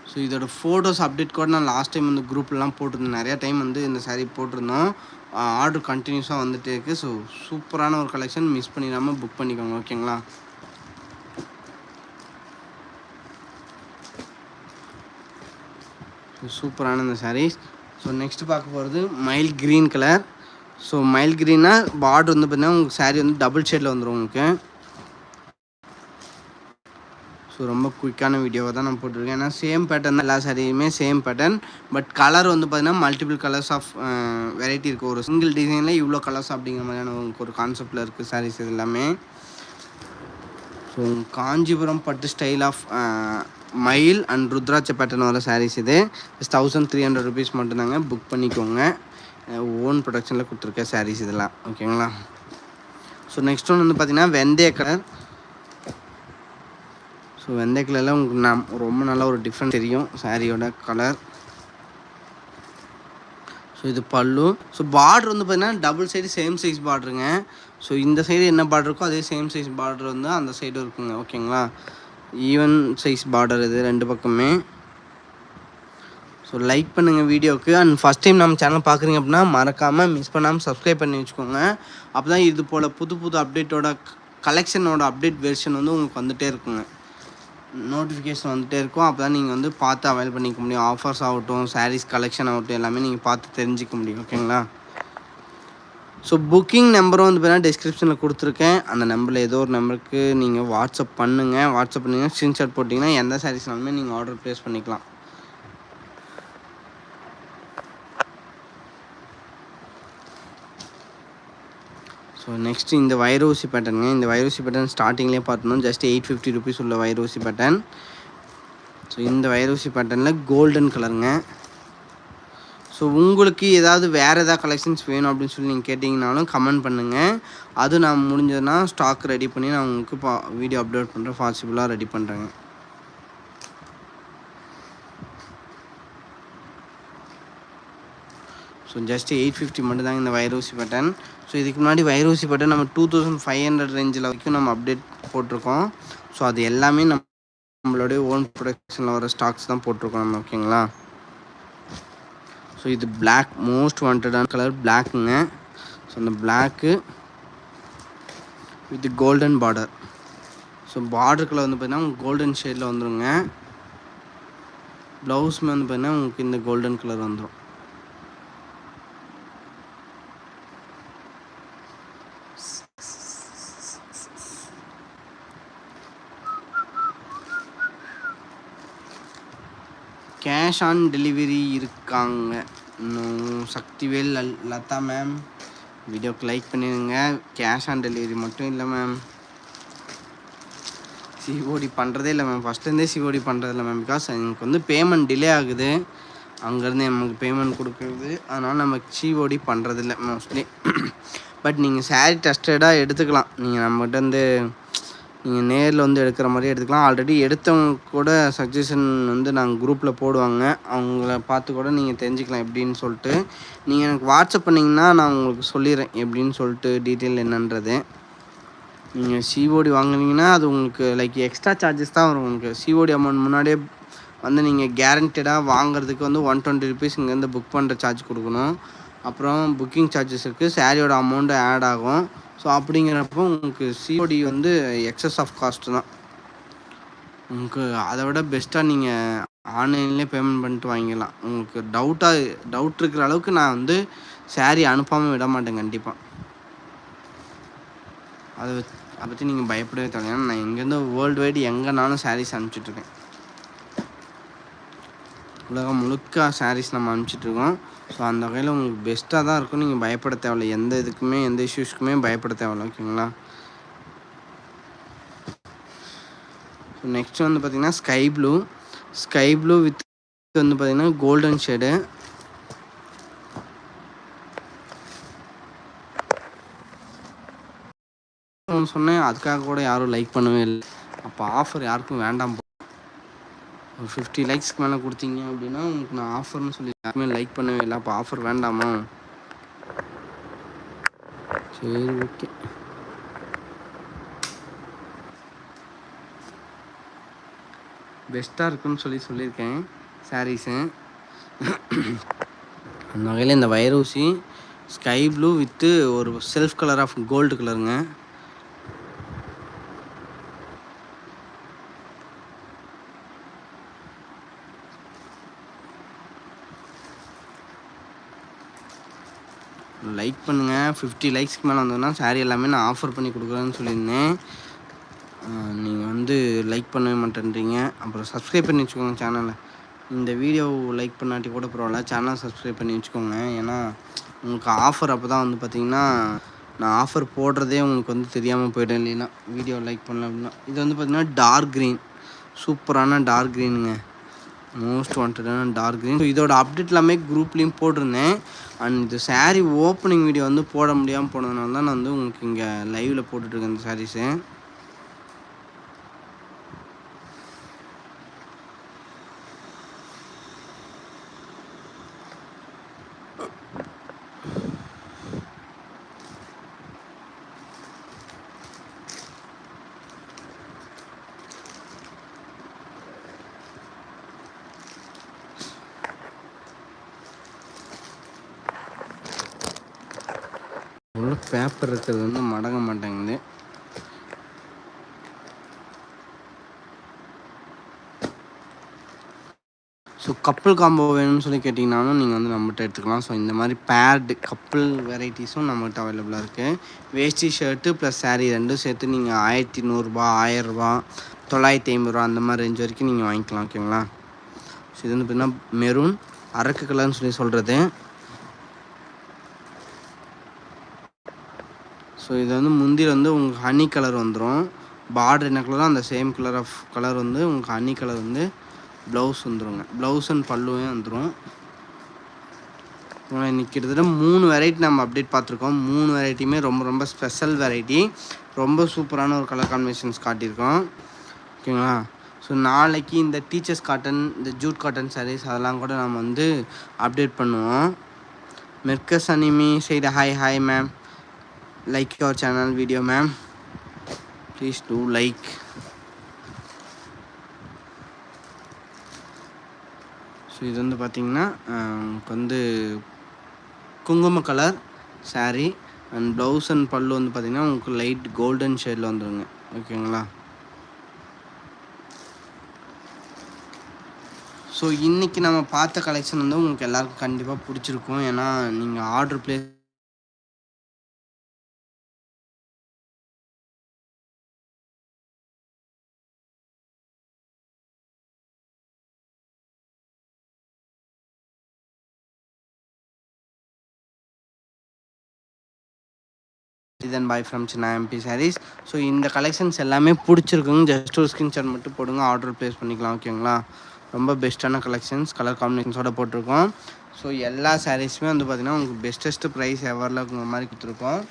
ஸோ இதோட ஃபோட்டோஸ் அப்டேட் கூட நான் லாஸ்ட் டைம் வந்து குரூப்லலாம் போட்டிருந்தேன். நிறையா டைம் வந்து இந்த சாரீ போட்டிருந்தோம். ஆர்டர் கண்டினியூஸாக வந்துட்டே இருக்குது ஸோ சூப்பரான ஒரு கலெக்ஷன் மிஸ் பண்ணிடாமல் புக் பண்ணிக்கோங்க ஓகேங்களா சூப்பரான இந்த சாரீஸ் ஸோ நெக்ஸ்ட் பார்க்க போகிறது mild green colour so mild க்ரீனா border வந்து பார்த்தீங்கன்னா உங்களுக்கு சாரீ வந்து டபுள் ஷேடில் வந்துடும் உங்களுக்கு. ஸோ ரொம்ப குயிக்கான வீடியோவை தான் நான் போட்டிருக்கேன். ஏன்னா சேம் பேட்டர்ன் தான் எல்லா சாரியுமே சேம் பேட்டர்ன் பட் கலர் வந்து பார்த்தீங்கன்னா மல்டிபிள் கலர்ஸ் ஆஃப் வெரைட்டி இருக்குது ஒரு சிங்கிள் டிசைனில் இவ்வளோ கலர்ஸ் அப்படிங்கிற மாதிரியான உங்களுக்கு ஒரு கான்செப்டில் இருக்குது சாரீஸ் இது எல்லாமே. ஸோ காஞ்சிபுரம் பட்டு ஸ்டைல் ஆஃப் uh, மயில் அண்ட் ருத்ராட்ச பேட்டர்ன் வர சாரீஸ் இது. Just thousand three hundred rupees மட்டும்தாங்க புக் பண்ணிக்கோங்க. ஓன் ப்ரொடக்ஷனில் கொடுத்துருக்க சாரீஸ் இதெல்லாம். ஓகேங்களா ஸோ நெக்ஸ்ட் ஒன்று வந்து பார்த்தீங்கன்னா வெந்தய கலர். ஸோ வெந்தய கலரில் உங்களுக்கு நம் ரொம்ப நல்ல ஒரு டிஃப்ரெண்ட் தெரியும் சாரியோட கலர் ஸோ இது பல்லு. ஸோ பார்டர் வந்து பார்த்தீங்கன்னா டபுள் சைடு சேம் சைஸ் பார்டருங்க ஸோ இந்த சைடு என்ன பார்டர் இருக்கோ அதே சேம் சைஸ் பார்டர் வந்து அந்த சைடு இருக்குங்க ஓகேங்களா ஈவன் சைஸ் பார்டர் இது ரெண்டு பக்கமே. ஸோ லைக் பண்ணுங்கள் வீடியோவுக்கு அண்ட் ஃபஸ்ட் டைம் நம்ம சேனல் பார்க்குறீங்க அப்படின்னா மறக்காமல் மிஸ் பண்ணாமல் சப்ஸ்கிரைப் பண்ணி வச்சுக்கோங்க. அப்போ தான் இது போல் புது புது அப்டேட்டோட கலெக்ஷனோட அப்டேட் வெர்ஷன் வந்து உங்களுக்கு வந்துகிட்டே இருக்குங்க. நோட்டிஃபிகேஷன் வந்துகிட்டே இருக்கும். அப்போ தான் நீங்கள் வந்து பார்த்து அவைல் பண்ணிக்க முடியும். ஆஃபர்ஸ் ஆகட்டும் சாரீஸ் கலெக்ஷன் ஆகட்டும் எல்லாமே நீங்கள் பார்த்து தெரிஞ்சிக்க முடியும் ஓகேங்களா ஸோ புக்கிங் நம்பரும் வந்து பார்த்தீங்கன்னா டிஸ்கிரிப்ஷனில் கொடுத்துருக்கேன். அந்த நம்பரில் ஏதோ ஒரு நம்பருக்கு நீங்கள் வாட்ஸ்அப் பண்ணுங்கள் வாட்ஸ்அப் பண்ணிங்கன்னா ஸ்க்ரீன்ஷாட் போட்டிங்கன்னா எந்த சாரீஸ்னாலுமே நீங்கள் ஆர்டர் ப்ளேஸ் பண்ணிக்கலாம். ஸோ நெக்ஸ்ட் இந்த வைரோசி பேட்டர்னுங்க இந்த வைரோசி பேட்டர்ன் ஸ்டார்டிங்லேயே பார்த்தோம் ஜஸ்ட் எயிட் ஃபிஃப்டி ருபீஸ் உள்ள வைரோசி பேட்டர்ன் ஸோ இந்த வைரோசி பேட்டர்னில் கோல்டன் கலருங்க ஸோ உங்களுக்கு ஏதாவது வேறு ஏதாவது கலெக்ஷன்ஸ் வேணும் அப்படின்னு சொல்லி நீங்கள் கேட்டிங்கனாலும் கமெண்ட் பண்ணுங்கள் அது நான் முடிஞ்சதுன்னா ஸ்டாக் ரெடி பண்ணி நான் உங்களுக்கு பா வீடியோ அப்லோட் பண்ணுறேன் பாசிபிளாக ரெடி பண்ணுறேங்க ஸோ ஜஸ்ட் எயிட் ஃபிஃப்டி மட்டும் தாங்க இந்த வைரோசி பட்டன் ஸோ இதுக்கு முன்னாடி வைரூசி பட்டன் நம்ம டூ தௌசண்ட் ஃபைவ் ஹண்ட்ரட் ரேஞ்சில் வரைக்கும் நம்ம அப்டேட் போட்டிருக்கோம். ஸோ அது எல்லாமே நம்ம நம்மளுடைய ஓன் ப்ரொடக்ஷனில் வர ஸ்டாக்ஸ் தான் போட்டிருக்கோம் நம்ம ஓகேங்களா ஸோ இது பிளாக் மோஸ்ட் வாண்டடான கலர் பிளாக்குங்க ஸோ அந்த black with golden border so border colour வந்து பார்த்தீங்கன்னா கோல்டன் ஷேடில் வந்துடுங்க ப்ளவுஸ்மே வந்து பார்த்தீங்கன்னா உங்களுக்கு இந்த கோல்டன் கலர் வந்துடும் கேஷ் ஆன் டெலிவரி இருக்காங்க. இன்னும் சக்திவேல் லதா மேம் வீடியோக்கு லைக் பண்ணிடுங்க கேஷ் ஆன் டெலிவரி மட்டும் இல்லை மேம் சிஓடி பண்ணுறதே இல்லை மேம் ஃபஸ்ட்லேருந்தே சிஓடி பண்ணுறது இல்லை மேம் பிகாஸ் எனக்கு வந்து பேமெண்ட் டிலே ஆகுது. அங்கேருந்து நமக்கு பேமெண்ட் கொடுக்குறது. அதனால் நம்ம சிஓடி பண்ணுறதில்ல மோஸ்ட்லி பட் நீங்கள் சாரி டஸ்டடாக எடுத்துக்கலாம். நீங்கள் நம்மகிட்ட வந்து நீங்கள் நேரில் வந்து எடுக்கிற மாதிரி எடுத்துக்கலாம். ஆல்ரெடி எடுத்தவங்க கூட சஜஷன் வந்து நாங்கள் குரூப்பில் போடுவாங்க. அவங்கள பார்த்து கூட நீங்கள் தெரிஞ்சுக்கலாம் எப்படின்னு சொல்லிட்டு. நீங்கள் எனக்கு வாட்ஸ்அப் பண்ணிங்கன்னா நான் உங்களுக்கு சொல்லிடுறேன் எப்படின்னு சொல்லிட்டு டீட்டெயில் என்னன்றது. நீங்கள் சிஓடி வாங்கினீங்கன்னா அது உங்களுக்கு லைக் எக்ஸ்ட்ரா சார்ஜஸ் தான் வரும் உங்களுக்கு. சிஓடி அமௌண்ட் முன்னாடியே வந்து நீங்கள் கேரண்டடாக வாங்குறதுக்கு வந்து ஒன் டுவெண்ட்டி ருபீஸ் இங்கேருந்து புக் பண்ணுற சார்ஜ் கொடுக்கணும். அப்புறம் புக்கிங் சார்ஜஸ் இருக்குது சாரியோட அமௌண்ட்டு ஆட் ஆகும். ஸோ அப்படிங்கிறப்போ உங்களுக்கு சிஓடி வந்து எக்ஸஸ் ஆஃப் காஸ்ட் தான். உங்களுக்கு அதை விட பெஸ்ட்டாக நீங்கள் ஆன்லைன்லேயே பேமெண்ட் பண்ணிட்டு வாங்கிக்கலாம் உங்களுக்கு டவுட்டாக டவுட் இருக்கிற அளவுக்கு நான் வந்து saree அனுப்பாமல் விட மாட்டேன் கண்டிப்பாக அதை அதை பற்றி நீங்கள் பயப்படவே தேவை ஏன்னா நான் எங்கேருந்து வேர்ல்டு வைடு எங்கேனாலும் சாரீஸ் அனுப்பிச்சிட்ருக்கேன் உலகம் முழுக்க சாரீஸ் நம்ம அனுப்பிச்சிட்ருக்கோம் ஸோ அந்த வகையில் உங்களுக்கு பெஸ்ட்டாக தான் இருக்கும் நீங்கள் பயப்பட தேவையில்ல. எந்த இதுக்குமே எந்த இஷ்யூஸ்க்குமே பயப்பட தேவையில்ல ஓகேங்களா ஸோ நெக்ஸ்ட் வந்து பார்த்தீங்கன்னா sky blue sky blue with வந்து பார்த்தீங்கன்னா கோல்டன் ஷேடு சொன்னேன் அதுக்காக கூட யாரும் லைக் பண்ணவே இல்லை. அப்போ ஆஃபர் யாருக்கும் வேண்டாம் ஒரு ஃபிஃப்டி லைக்ஸ்க்கு மேலே கொடுத்தீங்க அப்படின்னா உங்களுக்கு நான் ஆஃபர்னு சொல்லி யாருமே லைக் பண்ணவே இல்லை. அப்போ ஆஃபர் வேண்டாமா? சரி ஓகே பெஸ்ட்டாக இருக்குன்னு சொல்லி சொல்லியிருக்கேன் சாரீஸு அந்த வகையில் இந்த வைரூசி ஸ்கை ப்ளூ வித்து ஒரு செல்ஃப் கலர் ஆஃப் கோல்டு கலருங்க லைக் பண்ணுங்கள் ஃபிஃப்டி லைக்ஸ்க்கு மேலே வந்ததுன்னா சாரீ எல்லாமே நான் ஆஃபர் பண்ணி கொடுக்குறேன்னு சொல்லியிருந்தேன். நீங்கள் வந்து லைக் பண்ணவே மாட்டேன்றீங்க. அப்புறம் சப்ஸ்கிரைப் பண்ணி வச்சுக்கோங்க சேனலை இந்த வீடியோ லைக் பண்ணாட்டி கூட பரவாயில்ல. சேனல் சப்ஸ்கிரைப் பண்ணி வச்சுக்கோங்க. ஏன்னா உங்களுக்கு ஆஃபர் அப்போ தான் வந்து பார்த்தீங்கன்னா நான் ஆஃபர் போடுறதே உங்களுக்கு வந்து தெரியாமல் போயிடும் இல்லைன்னா. வீடியோ லைக் பண்ணல அப்படின்னா. இது வந்து பார்த்தீங்கன்னா டார்க் க்ரீன் சூப்பரான டார்க் க்ரீனுங்க மோஸ்ட் வாண்டடான டார்க் க்ரீன் இதோட அப்டேட் எல்லாமே குரூப்லேயும் போட்டிருந்தேன். அண்ட் இந்த saree ஓப்பனிங் வீடியோ வந்து போட முடியாமல் போனதுனால தான் நான் வந்து உங்களுக்கு இங்கே லைவில் போட்டுட்ருக்கேன் இந்த சாரீஸு உள்ள இருக்கிறது வந்து மடங்க மாட்டேங்குது. ஸோ கப்பல் காம்போ வேணும்னு சொல்லி கேட்டிங்கனாலும் நீங்கள் வந்து நம்மகிட்ட எடுத்துக்கலாம். ஸோ இந்த மாதிரி பேர்டு கப்பல் வெரைட்டிஸும் நம்மகிட்ட அவைலபிளாக இருக்குது வேஷ்டி ஷர்ட்டு ப்ளஸ் சாரீ ரெண்டும் சேர்த்து நீங்கள் ஆயிரத்தி நூறுரூபா ஆயிரரூபா தொள்ளாயிரத்தி ஐம்பது ரூபா அந்த மாதிரி ரேஞ்ச் வரைக்கும் நீங்கள் வாங்கிக்கலாம் ஓகேங்களா ஸோ இது வந்து பார்த்தீங்கன்னா மெரூன் அரக்கு கலர்னு சொல்லி சொல்கிறது ஸோ இது வந்து முந்தியில் வந்து உங்களுக்கு ஹனி கலர் வந்துடும் பார்டர் என்ன கலரோ அந்த சேம் கலர் ஆஃப் கலர் வந்து உங்களுக்கு ஹனி கலர் வந்து ப்ளவுஸ் வந்துருங்க. ப்ளவுஸ் அண்ட் பல்லுவே வந்துடும் இன்னைக்கு கிட்டத்தட்ட மூணு வெரைட்டி நம்ம அப்டேட் பார்த்துருக்கோம். மூணு வெரைட்டியுமே ரொம்ப ரொம்ப ஸ்பெஷல் வெரைட்டி ரொம்ப சூப்பரான ஒரு கலர் காம்பினேஷன்ஸ் காட்டியிருக்கோம். ஓகேங்களா ஸோ நாளைக்கு இந்த டீச்சர்ஸ் காட்டன் இந்த ஜூட் காட்டன் சாரீஸ் அதெல்லாம் கூட நம்ம வந்து அப்டேட் பண்ணுவோம். மெர்கஸ் anime side hi hi ma'am like your channel video ma'am. Please do like. So இது வந்து பார்த்தீங்கன்னா உங்களுக்கு வந்து குங்கும colour sari and blouse and pallu வந்து பார்த்திங்கன்னா உங்களுக்கு லைட் கோல்டன் ஷேடில் வந்துடுங்க ஓகேங்களா ஸோ இன்றைக்கி நம்ம பார்த்த கலெக்ஷன் வந்து உங்களுக்கு எல்லாருக்கும் கண்டிப்பாக பிடிச்சிருக்கும். ஏன்னா நீங்கள் order place and buy from சின்ன எம்பி சாரீஸ் ஸோ இந்த கலெக்ஷன்ஸ் எல்லாமே பிடிச்சிருக்குங்க. ஜஸ்ட் ஒரு ஸ்கிரீன்ஷாட் மட்டும் போடுங்க. ஆர்டர் ப்ளேஸ் பண்ணிக்கலாம் ஓகேங்களா ரொம்ப பெஸ்ட்டான கலெக்ஷன்ஸ் கலர் காம்பினேஷன்ஸோட போட்டிருக்கோம். ஸோ எல்லா சாரீஸுமே வந்து பார்த்திங்கன்னா உங்களுக்கு பெஸ்ட்டஸ்ட்டு ப்ரைஸ் எவரில் இருக்கிற மாதிரி கொடுத்துருக்கோம்.